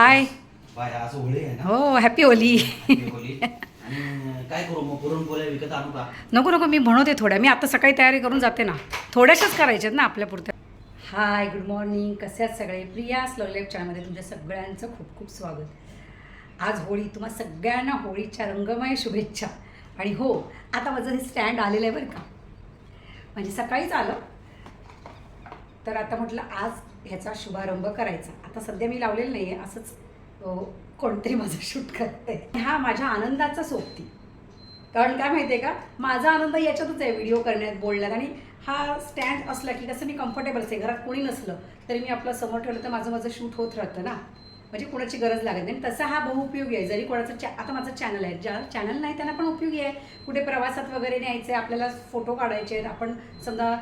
Hi bye आज होळी आहे ना? हो हॅपी होली. होळी. आणि काय करू मग? पुरणपोळ्या विकत आणू का? नको नको मी बनवते थोड्या. मी आता सकाळी तयारी करून जाते ना. थोड्याशाच करायच्यात ना आपल्या पुरत्या हाय गुड मॉर्निंग कसे आहात सगळे? प्रिया स्लोलेप चॅनलमध्ये तुमच्या सगळ्यांचं खूप खूप स्वागत. आज होळी तुम्हा सगळ्यांना होळीच्या रंगमय शुभेच्छा. आणि हो आता माझं हे स्टँड आलेलं आहे बरं का. म्हणजे सकाळीच आलं. तर आता म्हटलं आज ह्याचा शुभारंभ करायचा. आता सध्या मी लावलेलं नाही आहे असंच कोणतरी माझं शूट करते हा माझ्या आनंदाचा सोबती. कारण काय माहिती आहे का? माझा आनंद याच्यातच आहे व्हिडिओ करण्यात बोलण्यात. आणि हा स्टँड असला की कसं मी कम्फर्टेबल असते घरात कोणी नसलं तरी मी आपलं समोर ठेवलं तर माझं माझं शूट होत राहतं ना. म्हणजे कोणाची गरज लागत नाही. तसा हा बहुउपयोगी आहे. जरी कोणाचं चॅ आता माझं चॅनल आहे. ज्या चॅनल नाही त्यांना पण उपयोगी आहे. कुठे प्रवासात वगैरे न्यायचे आपल्याला फोटो काढायचे आहेत. आपण समजा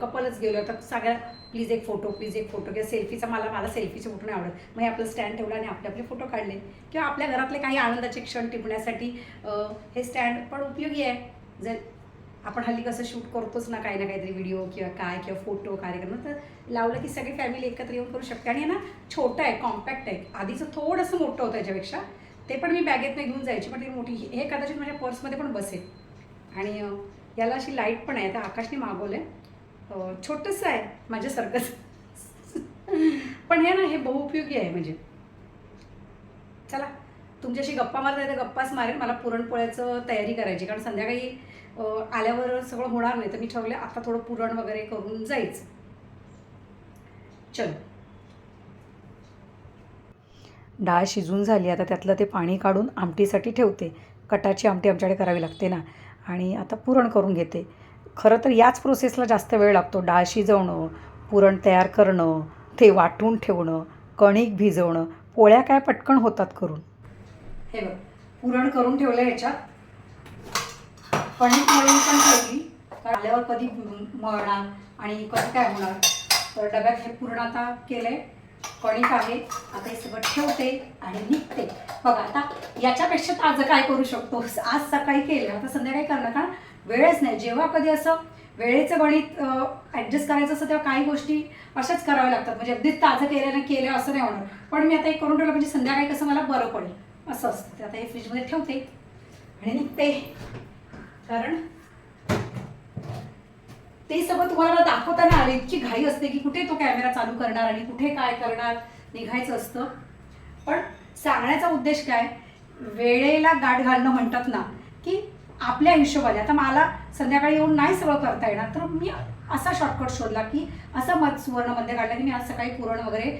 कपलच गेलो तर सगळ्या प्लीज एक फोटो प्लीज एक फोटो किंवा सेल्फीचा मला मला सेल्फीचे फोटो नाही आवडत. मग हे आपलं स्टँड ठेवलं आणि आपले आपले फोटो काढले. किंवा आपल्या घरातले काही आनंदाचे क्षण टिपण्यासाठी हे स्टँड पण उपयोगी आहे. जर आपण हल्ली कसं शूट करतोच ना काही ना काहीतरी व्हिडिओ किंवा काय किंवा फोटो कार्यक्रम. तर लावलं की सगळी फॅमिली एकत्र येऊन करू शकते. आणि हे ना छोटं आहे कॉम्पॅक्ट आहे. आधीचं थोडंसं मोठं होतं याच्यापेक्षा. ते पण मी बॅगेत नाही घेऊन जायची पण ती मोठी हे कदाचित माझ्या पर्समध्ये पण बसेल. आणि याला अशी लाइट पण आहे. आता आकाशने मागवलं आहे छोटंसं आहे माझ्यासारखंच. पण हे ना हे बहुउपयोगी आहे म्हणजे. चला तुमच्याशी गप्पा मारता येतं गप्पाच मारेल मला पुरणपोळ्याचं तयारी करायची कारण संध्याकाळी आल्यावर सगळं होणार नाही तर मी ठरवलं आता थोडं पुरण वगैरे करून जायचं. चल. डाळ शिजून झाली आता त्यातलं ते पाणी काढून आमटीसाठी ठेवते. कटाची आमटी आमच्याकडे करावी लागते ना. आणि आता पुरण करून घेते. खरं तर याच प्रोसेसला जास्त वेळ लागतो. डाळ शिजवणं पुरण तयार करणं ते वाटून ठेवणं कणिक भिजवणं पोळ्या काय पटकन होतात करून. हे बघ पुरण करून ठेवलं याच्यात. कणिक मळून पण ठेवली कारण आल्यावर कधी मळणार आणि कसं काय होणार. तर डब्यात हे पूर्ण आता केलंय. कणिक आहे. आता हे सगळं ठेवते आणि निघते. बघा आता याच्यापेक्षा आज काय करू शकतो? आज सकाळी केलं आता संध्याकाळी करणार. कारण वेळच नाही. जेव्हा कधी असं वेळेचं गणित ॲडजस्ट करायचं असं तेव्हा काही गोष्टी अशाच कराव्या लागतात. म्हणजे अगदीच ताजं केलं केलं असं नाही होणार. पण मी आता एक करून ठेवलं म्हणजे संध्याकाळी कसं मला बरं पडेल. असं असतं. ते आता हे फ्रीजमध्ये ठेवते आणि निघते. कारण ते सगळं तुम्हाला दाखवताना आले इतकी घाई असते की कुठे तो कॅमेरा चालू करणार आणि कुठे काय करणार निघायचं असतं. पण सांगण्याचा उद्देश काय? वेळेला गाठ घालणं म्हणतात ना की आपल्या हिशोबाने. आता मला संध्याकाळी येऊन नाही सगळं करता येणार तर मी असा शॉर्टकट शोधला की असा मत सुवर्णमध्ये काढला की मी आज सकाळी पुरण वगैरे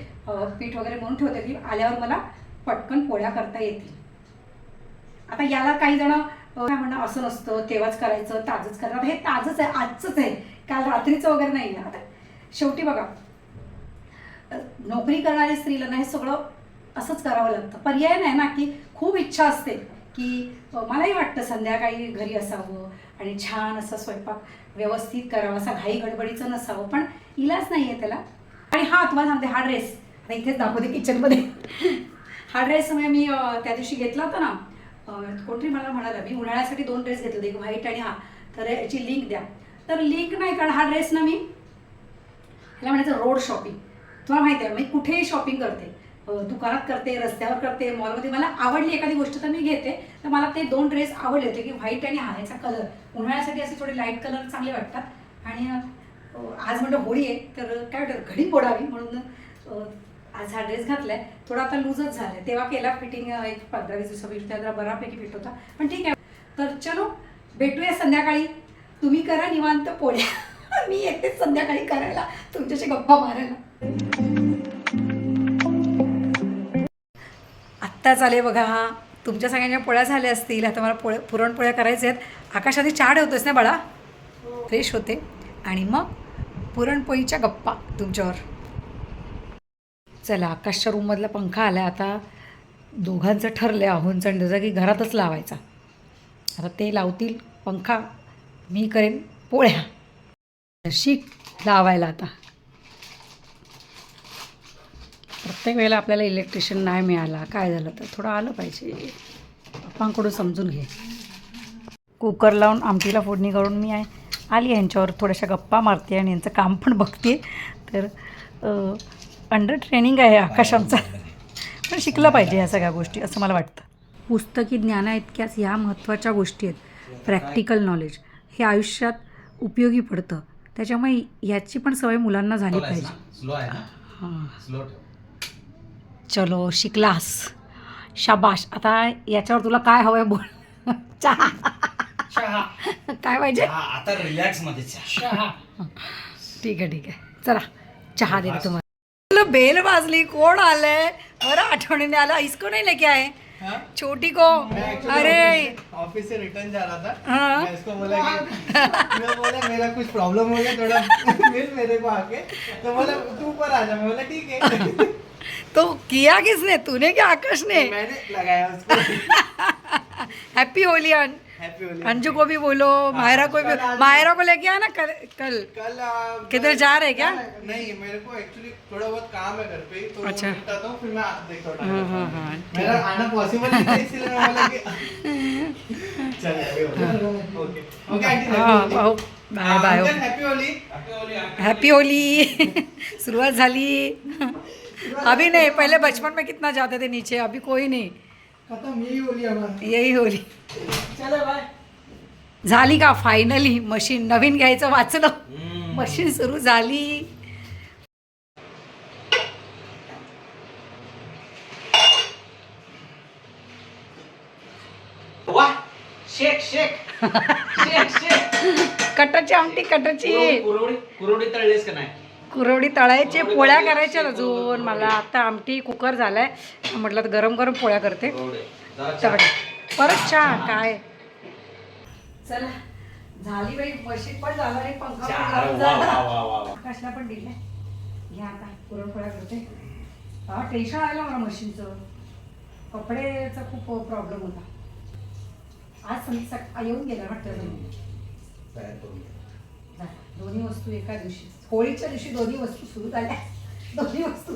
पीठ वगैरे म्हणून ठेवते की आल्यावर मला पटकन पोळ्या करता येतील. आता याला काही जण काय म्हणणं असं नसतं तेव्हाच करायचं ताजंच करायचं हे ताजंच आहे आजचंच आहे. काल रात्रीचं वगैरे नाही ना आता शेवटी बघा नोकरी करणाऱ्या स्त्रीला ना हे सगळं असंच करावं लागतं. पर्याय नाही ना की खूप इच्छा असते की मलाही वाटतं संध्याकाळी घरी असावं आणि छान असा स्वयंपाक व्यवस्थित करावा असा घाई गडबडीचं नसावं. पण इलाज नाही आहे त्याला. आणि हा तुम्हाला सांगते हा ड्रेस आता इथेच दाखवते किचनमध्ये हा ड्रेस म्हणजे मी त्या दिवशी घेतला होता ना. कोणतरी मला म्हणाला मी उन्हाळ्यासाठी दोन ड्रेस घेतले एक व्हाईट आणि हा. तर याची लिंक द्या. तर लिंक नाही कारण हा ड्रेस ना मी ह्याला म्हणायचं रोड शॉपिंग तुम्हाला माहिती आहे मी कुठेही शॉपिंग करते. दुकानात करते रस्त्यावर करते मॉलमध्ये मला आवडली एखादी गोष्ट तर मी घेते. तर मला ते दोन ड्रेस आवडले होते की व्हाईट आणि हा याचा कलर उन्हाळ्यासाठी असे थोडे लाइट कलर चांगले वाटतात. आणि आज म्हणलं होळी आहे तर काय वाटतं घडी पोडावी म्हणून आज हा ड्रेस घातलाय. थोडा आता लूजच झालाय. तेव्हा केला फिटिंग एक पंधरा वीस दिवसापूर्वी. त्या जरा बऱ्यापैकी फिट होता. पण ठीक आहे. तर चलो भेटूया संध्याकाळी. तुम्ही करा निवांत पोळ्या. मी येते संध्याकाळी करायला. तुमच्याशी गप्पा मारायला. आत्ताच आले बघा. हा तुमच्या सगळ्यांच्या पोळ्या झाल्या असतील. आता मला पोळ्या पुरणपोळ्या करायच्या आहेत. आकाश आधी चहा ठेवतोस ना बाळा? फ्रेश होते. आणि मग पुरणपोळीच्या गप्पा तुमच्यावर. चला आकाशच्या रूममधला पंखा आला आता दोघांचं ठरलं आहे आणि की घरातच लावायचा. आता ते लावतील पंखा मी करेन पोळ्या. शीक लावायला आता. प्रत्येक वेळेला आपल्याला इलेक्ट्रिशियन नाही मिळाला. काय झालं तर थोडं आलं पाहिजे. पप्पांकडून समजून घे. कुकर लावून आमटीला फोडणी करून मी आहे आली यांच्यावर थोड्याशा गप्पा मारते आणि यांचं काम पण बघते. तर अंडर ट्रेनिंग आहे आकाश आमचा. पण शिकलं पाहिजे ह्या सगळ्या गोष्टी असं मला वाटतं. पुस्तकी ज्ञाना इतक्याच ह्या महत्त्वाच्या गोष्टी आहेत. प्रॅक्टिकल नॉलेज हे आयुष्यात उपयोगी पडतं. त्याच्यामुळे ह्याची पण सवय मुलांना झाली पाहिजे. स्लो आहे ना? हां. स्लो ठेव. चलो शिकलास. शाबाश. आता याच्यावर तुला काय हवंय बोल. चहा. चहा. काय पाहिजे? आता रिलॅक्समध्ये चहा. ठीक आहे ठीक आहे. चला. चहा देते तुम्हाला. बेल वाजली कोण आलंय? बरं आठवणीने आलं. इसको नहीं लेके आए? हाँ? छोटी को? अरे! ऑफ़िस से रिटर्न जा रहा था। हाँ? मैं इसको बोला कि मैं बोला मेरा कुछ प्रॉब्लम हो गया थोड़ा मिल मेरे को आके। तो बोला तू ऊपर आ जा। मैं बोला ठीक है। तो किया किसने? तूने क्या आकाश ने? मैंने लगाया उसको। हैप्पी होली अन। हैप्पी होली अंजू को भी बोलो मायरा को भी मायरा को लेके आना कल कल। कल किधर जा रहे क्या? नहीं मेरे को एक्चुअली थोड़ा बहुत काम है घर पे तो अच्छा। फिर मैं देखता हूँ हाँ हाँ। हाँ आना पॉसिबल नहीं था इसलिए मैं बोला कि चल ओके ओके आंटी हाँ भाऊ bye bye happy Holi happy Holi शुरुआत झाली। अभी नहीं पहले बचपन में कितना जाते थे नीचे अभी कोई नहीं। खत्म यही होली हमारा यही होली. चलो बाय. झाली का फायनली मशीन नवीन घ्यायचं वाचलं. मशीन सुरू झाली. शेक शेक. शेक शेक. कटाची आमटी कटाची. कुरवडी कुरवडी कुरवडी तळलीस का नाही? कुरवडी तळायचे पोळ्या करायच्या अजून. मला आता आमटी कुकर झालाय. म्हटलं तर गरम गरम पोळ्या करते. चहा. परत चहा काय? चला. झाली बाई मशीन पण झालं पंखा पण दिले. घ्या आता पुरणपोळ्या करते. हा टेन्शन आलं मला मशीनचं. कपडेचा खूप प्रॉब्लेम होता. आज सक- येऊन गेला वाटतं. दोन्ही वस्तू एका दिवशी होळीच्या दिवशी दोन्ही वस्तू सुरू झाल्या. दोन्ही वस्तू.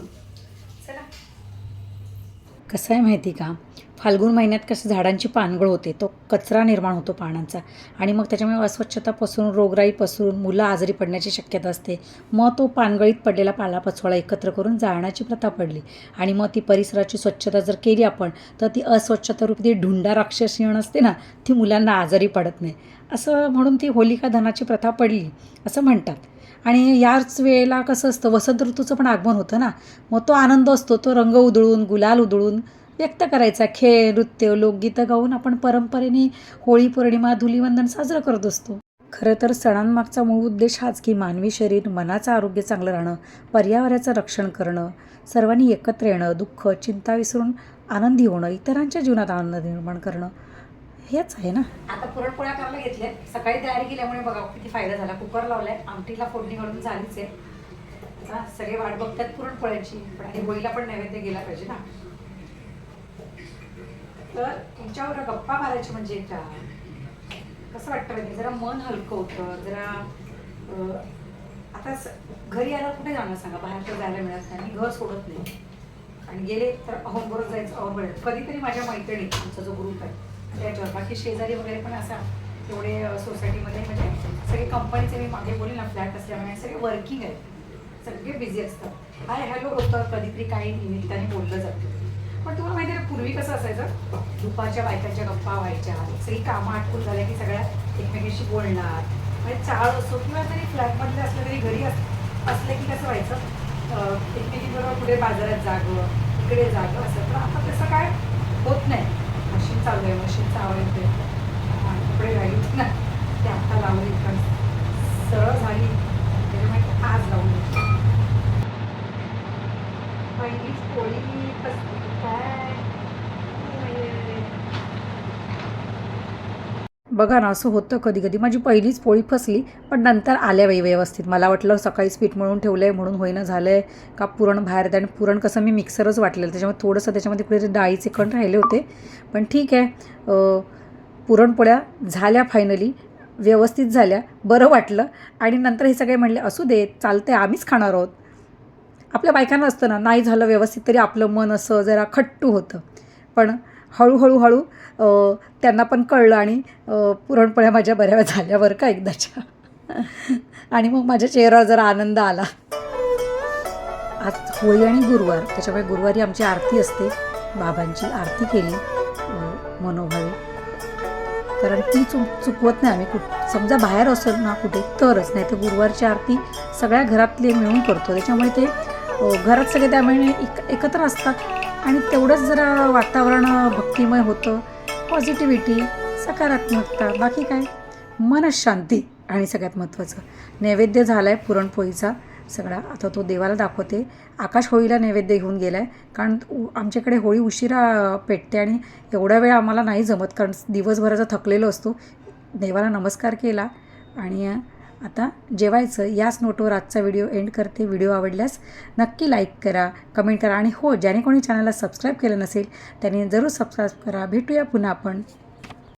कसं आहे माहिती का? फाल्गुन महिन्यात कसं झाडांची पानगळ होते तो कचरा निर्माण होतो पानांचा. आणि मग त्याच्यामुळे अस्वच्छता पसरून रोगराई पसरून मुलं आजारी पडण्याची शक्यता असते. मग तो पानगळीत पडलेला पालापाचोळा एकत्र करून जाळण्याची प्रथा पडली. आणि मग ती परिसराची स्वच्छता जर केली आपण तर ती अस्वच्छता रूपी ती ढुंडा राक्षस येण असते ना ती मुलांना आजारी पडत नाही. असं म्हणून ती होलिका धनाची प्रथा पडली. असं म्हणतात. आणि याच वेळेला कसं असतं वसंत ऋतूचं पण आगमन होतं ना. मग तो आनंद असतो तो रंग उधळून गुलाल उधळून व्यक्त करायचा. खेळ नृत्य लोकगीतं गाऊन आपण परंपरेने होळी पौर्णिमा धुलीवंदन साजरं करत असतो. खरं तर सणांमागचा मूळ उद्देश हाच की मानवी शरीर मनाचं आरोग्य चांगलं राहणं पर्यावरणाचं रक्षण करणं सर्वांनी एकत्र येणं दुःख चिंता विसरून आनंदी होणं इतरांच्या जीवनात आनंद निर्माण करणं. हेच आहे ना. आता पुरणपोळ्या करायला घेतल्या सकाळी तयारी केल्यामुळे बघा किती फायदा झाला. कुकर लावलाय आमटीला फोडणी घालून झालीच आहे. आता सगळे वाट बघतात पुरणपोळ्याची. पण आणि बोईला पण नैवेद्य गेला पाहिजे ना. तर तुमच्यावर गप्पा मारायची म्हणजे का कसं वाटतं माहिती जरा मन हलकं होतं. जरा आता घरी आल्यावर कुठे जाणार सांगा? बाहेर तर जायला मिळत नाही. आणि घर सोडत नाही. आणि गेले तर अहोंबरच जायचं. अवघड कधीतरी माझ्या मैत्रिणी आमचा जो ग्रुप आहे त्याच्यावर बाकी शेजारी वगैरे पण असा एवढे सोसायटीमध्ये म्हणजे सगळे कंपनीचे मी मागे बोलेल ना फ्लॅट असल्यामुळे सगळे वर्किंग आहेत. सगळे बिझी असतात. हाय हॅलो होतं कधीतरी काही निमित्ताने बोललं जातं. पण तुम्हाला माहिती आहे पूर्वी कसं असायचं? दुपारच्या बायकांच्या गप्पा व्हायच्या. सगळी कामं आटकून झाल्या की सगळ्या एकमेकीशी बोलणार. म्हणजे चाळ असो किंवा तरी फ्लॅटमधले असलं तरी घरी अस असले की कसं व्हायचं? एकमेकीबरोबर कुठे बाजारात जागं इकडे जागं असं. तर आता तसं काय होत नाही. चालू आहे मशीनचा आवाज येतोय हा, कपडे राहिले ना ते आता लावली पण सरळ झाली त्याच्यामुळे आज लावली पहिलीच पोळी कसली काय बघा ना असं होतं कधी कधी माझी पहिलीच पोळी फसली पण नंतर आल्या बाई व्यवस्थित. मला वाटलं सकाळीच पीठ मळून ठेवलं आहे म्हणून होईना झालं आहे का पुरण बाहेर येतं आणि पुरण कसं मी मिक्सरच वाटलेलं. त्याच्यामुळे थोडंसं त्याच्यामध्ये कुठेतरी डाळीचे कण राहिले होते. पण ठीक आहे पुरणपोळ्या झाल्या फायनली व्यवस्थित झाल्या बरं वाटलं. आणि नंतर हे सगळे म्हणले असू दे चालतंय आम्हीच खाणार आहोत. आपल्या बायकांना असतं ना नाही झालं व्यवस्थित तरी आपलं मन असं जरा खट्टू होतं. पण हळूहळू हळू त्यांना पण कळलं आणि पुरणपोळ्या माझ्या बऱ्या झाल्या बरं का एकदाच्या. आणि मग माझ्या चेहऱ्यावर जरा आनंद आला. आज होळी आणि गुरुवार त्याच्यामुळे गुरुवारी आमची आरती असते. बाबांची आरती केली अ, मनोभावे. कारण ती चुक चुकवत नाही आम्ही कुठ समजा बाहेर असेल ना कुठे तरच. नाही तर गुरुवारची आरती सगळ्या घरातले मिळून करतो. त्याच्यामुळे ते घरात सगळे त्यामुळे एक एकत्र असतात. आणि तेवढंच जरा वातावरण भक्तिमय होतं पॉझिटिव्हिटी सकारात्मकता बाकी काय? मनशांती आणि सगळ्यात महत्त्वाचं. नैवेद्य झाला आहे पुरणपोळीचा सगळा. आता तो देवाला दाखवते. आकाश होळीला नैवेद्य घेऊन गेला आहे कारण आमच्याकडे होळी उशिरा पेटते आणि एवढा वेळ आम्हाला नाही जमत. कारण दिवसभराचा थकलेलो असतो. देवाला नमस्कार केला आणि आता जेवायचं याच नोटवर आजचा व्हिडिओ एंड करते. व्हिडिओ आवडल्यास नक्की लाईक करा कमेंट करा. आणि हो ज्याने कोणी चॅनलला सबस्क्राईब केलं नसेल त्याने जरूर सबस्क्राईब करा. भेटूया पुन्हा आपण.